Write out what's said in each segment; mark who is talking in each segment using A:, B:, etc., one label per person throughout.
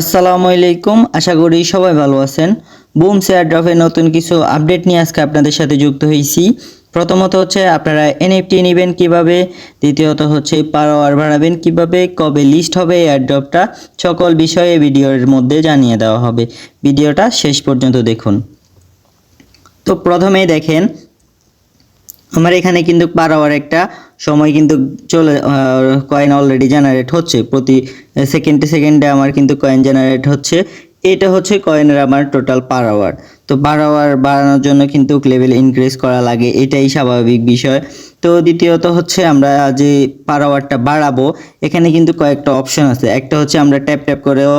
A: আসসালামু আলাইকুম। আশা করি সবাই ভালো আছেন। বুম শেয়ার ড্রপের নতুন কিছু আপডেট নিয়ে আজকে আপনাদের সাথে যুক্ত হয়েছি। প্রথমত হচ্ছে আপনারা এনএফটি নেবেন কীভাবে? দ্বিতীয়ত হচ্ছে পার আওয়ার বাড়াবেন কীভাবে? কবে লিস্ট হবে এয়ার ড্রপটা সকল বিষয়ে ভিডিওর মধ্যে জানিয়ে দেওয়া হবে। ভিডিওটা শেষ পর্যন্ত দেখুন। তো প্রথমেই দেখেন, আমার এখানে কিন্তু পার আওয়ার একটা সময় কিন্তু চলে কয়েন অলরেডি জেনারেট হচ্ছে। প্রতি সেকেন্ডে সেকেন্ডে আমার কিন্তু কয়েন জেনারেট হচ্ছে। এটা হচ্ছে কয়েনের আমার টোটাল পার আওয়ার তো পার আওয়ার বাড়ানোর জন্য কিন্তু লেভেল ইনক্রিজ করা লাগে, এটাই স্বাভাবিক বিষয়। তো দ্বিতীয়ত হচ্ছে আমরা যে পার আওয়ারটা বাড়াবো, এখানে কিন্তু কয়েকটা অপশন আছে। একটা হচ্ছে আমরা ট্যাপ ট্যাপ করেও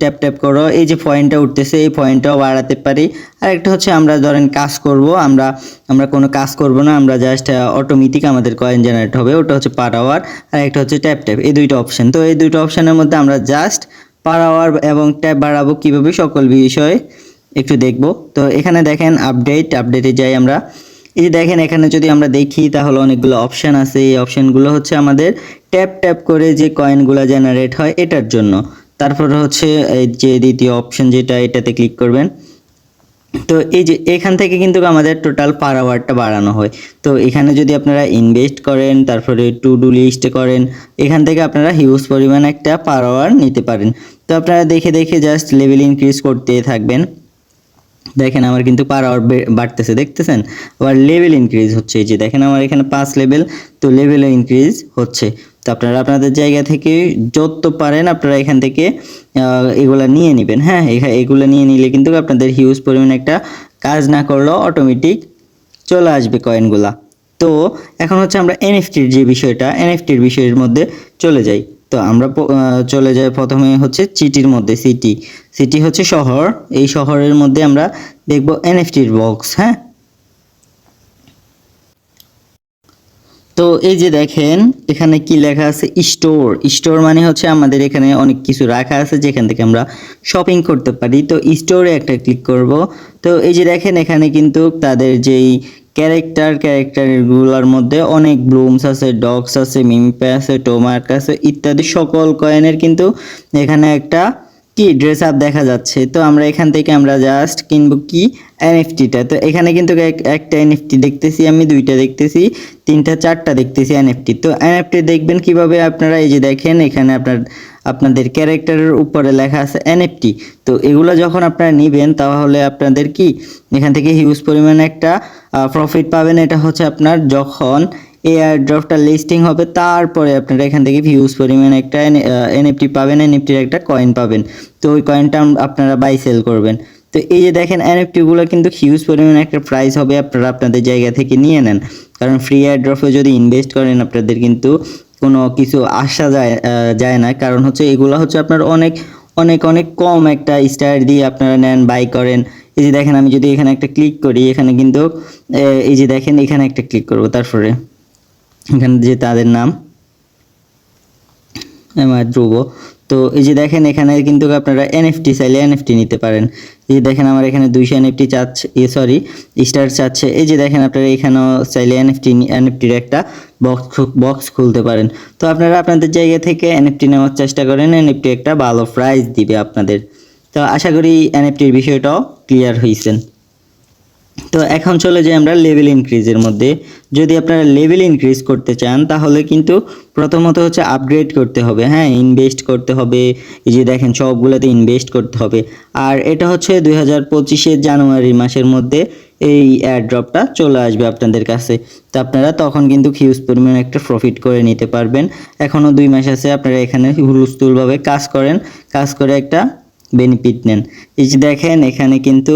A: ট্যাপ ট্যাপ করো এই যে পয়েন্টটা উঠতেছে, এই পয়েন্টটাও বাড়াতে পারি। আর একটা হচ্ছে আমরা ধরেন কাজ করব, আমরা আমরা কোনো কাজ করব না, আমরা জাস্ট অটোমেটিক আমাদের কয়েন জেনারেট হবে, ওটা হচ্ছে পার আওয়ার আর একটা হচ্ছে ট্যাপ ট্যাপ এই দুইটা অপশন তো এই দুইটা অপশনের মধ্যে আমরা জাস্ট পার আওয়ার এবং ট্যাব বাড়াবো কীভাবে সকল বিষয়ে একটু দেখব। তো এখানে দেখেন আপডেট আপডেটে যাই আমরা। এই যে দেখেন এখানে যদি আমরা দেখি তাহলে অনেকগুলো অপশান আছে। এই অপশানগুলো হচ্ছে আমাদের ট্যাপ ট্যাপ করে যে কয়েনগুলো জেনারেট হয় এটার জন্য। তারপর হচ্ছে এই যে দ্বিতীয় অপশান যেটা, এটাতে ক্লিক করবেন। তো এই যে এখান থেকে কিন্তু আমাদের টোটাল পার আওয়ারটা বাড়ানো হয়। তো এখানে যদি আপনারা ইনভেস্ট করেন, তারপরে টু ডু লিস্ট করেন, এখান থেকে আপনারা হিউজ পরিমাণ একটা পার আওয়ার নিতে পারেন। তো আপনারা দেখে দেখে জাস্ট লেভেল ইনক্রিজ করতে থাকবেন। দেখেন আমার কিন্তু পার আওয়ার বাড়তেছে, দেখতেছেন? আবার লেভেল ইনক্রিজ হচ্ছে। এই যে দেখেন আমার এখানে পাঁচ লেভেল তো লেভেল ইনক্রিজ হচ্ছে। তো আপনারা আপনাদের জায়গা থেকে যত পারেন আপনারা এখান থেকে এগুলা নিয়ে নেবেন। হ্যাঁ এগুলো নিয়ে নিলে কিন্তু আপনাদের হিউজ পরিমাণে একটা কাজ না করলেও অটোমেটিক চলে আসবে কয়েনগুলা তো এখন হচ্ছে আমরা এনএফটির যে বিষয়টা এনএফটির বিষয়ের মধ্যে চলে যাই। তো আমরা চলে যাই প্রথমে হচ্ছে চিটির মধ্যে সিটি সিটি হচ্ছে শহর। এই শহরের মধ্যে আমরা দেখব এনএফটির বক্স হ্যাঁ? তো এই যে দেখেন, এখানে কি লেখা আছে? স্টোর স্টোর মানে হচ্ছে আমাদের এখানে অনেক কিছু রাখা আছে যেখান থেকে আমরা শপিং করতে পারি। তো স্টোরে একটা ক্লিক করব। তো এই যে দেখেন, এখানে কিন্তু তাদের যেই ক্যারেক্টার ক্যারেক্টারগুলোর মধ্যে অনেক ব্লুমস আছে ডগস আছে মিমপে আছে টোমার্ক আছে, ইত্যাদি সকল কয়েনের কিন্তু এখানে একটা কি ড্রেস আপ দেখা যাচ্ছে। তো আমরা এখান থেকে আমরা জাস্ট কিনবো কি? এনএফটিটা তো এখানে কিন্তু একটা এনএফটি দেখতেছি আমি, দুইটা দেখতেছি, তিনটা, চারটা দেখতেছি এনএফটি তো এনএফটি দেখবেন কীভাবে আপনারা? এই যে দেখেন, এখানে আপনার, আপনাদের ক্যারেক্টারের উপরে লেখা আছে এনএফটি তো এগুলো যখন আপনারা নেবেন, তাহলে আপনাদের কি? এখান থেকে হিউজ পরিমাণে একটা প্রফিট পাবেন। এটা হচ্ছে আপনার যখন এই এয়ারড্রপটা লিস্টিং হবে, তারপরে আপনারা এখান থেকে ভিউজ পরিমাণ একটা এনএফটি পাবেন এনএফটির একটা কয়েন পাবেন। তো ওই কয়েনটা আপনারা বাই সেল করবেন। তো এই যে দেখেন এনএফটিগুলো কিন্তু হিউজ পরিমাণে একটা প্রাইস হবে আপনারা আপনাদের জায়গা থেকে নিয়ে নেন। কারণ ফ্রি এয়ারড্রপে যদি ইনভেস্ট করেন, আপনাদের কিন্তু কোনো কিছু আসা যায় যায় না। কারণ হচ্ছে এগুলো হচ্ছে আপনার অনেক অনেক অনেক কম একটা স্টার দিয়ে আপনারা নেন বাই করেন। এই যে দেখেন, আমি যদি এখানে একটা ক্লিক করি, এখানে কিন্তু এই যে দেখেন, এখানে একটা ক্লিক করব, তারপরে। এখানে যে তাদের নাম আমার ধ্রুব। তো এই যে দেখেন, এখানে কিন্তু আপনারা এনএফটি চাইলে এনএফটি নিতে পারেন। এই যে দেখেন, আমার এখানে দুইশো এনএফটি চাচ্ছে, এ সরি স্টার চাচ্ছে। এই যে দেখেন, আপনারা এখানেও চাইলে এনএফটি এনএফটির একটা বক্স বক্স খুলতে পারেন। তো আপনারা আপনাদের জায়গা থেকে এনএফটি নেওয়ার চেষ্টা করেন। এনএফটি একটা ভালো প্রাইস দিবে আপনাদের। তো আশা করি এনএফটির বিষয়টাও ক্লিয়ার হয়েছেন তো এখন চলে যাই আমরা লেভেল ইনক্রিজের মধ্যে। যদি আপনারা লেভেল ইনক্রিজ করতে চান, তাহলে কিন্তু প্রথমত হচ্ছে আপগ্রেড করতে হবে। হ্যাঁ ইনভেস্ট করতে হবে। এই যে দেখেন, সবগুলোতে ইনভেস্ট করতে হবে। আর এটা হচ্ছে দুই হাজার পঁচিশের জানুয়ারি মাসের মধ্যে এই অ্যাড্রপটা চলে আসবে আপনাদের কাছে। তো আপনারা তখন কিন্তু হিউজ পরিমাণ একটা প্রফিট করে নিতে পারবেন। এখনও দুই মাস আছে, আপনারা এখানে হুলস্থুলভাবে কাজ করেন। কাজ করে একটা বেনিফিট নেন। এই যে দেখেন, এখানে কিন্তু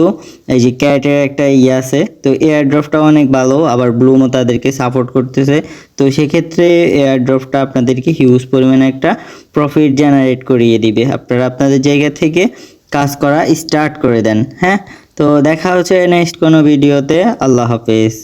A: এই যে ক্যাটের একটা ইয়ে আছে, তো এয়ারড্রপটা অনেক ভালো, আবার ব্লুমও তাদেরকে সাপোর্ট করতেছে। তো সেক্ষেত্রে এয়ারড্রপটা আপনাদেরকে হিউজ পরিমাণে একটা প্রফিট জেনারেট করিয়ে দিবে। আপনারা আপনাদের জায়গা থেকে কাজ করা স্টার্ট করে দেন হ্যাঁ? তো দেখা হচ্ছে নেক্সট কোনো ভিডিওতে আল্লাহ হাফেজ।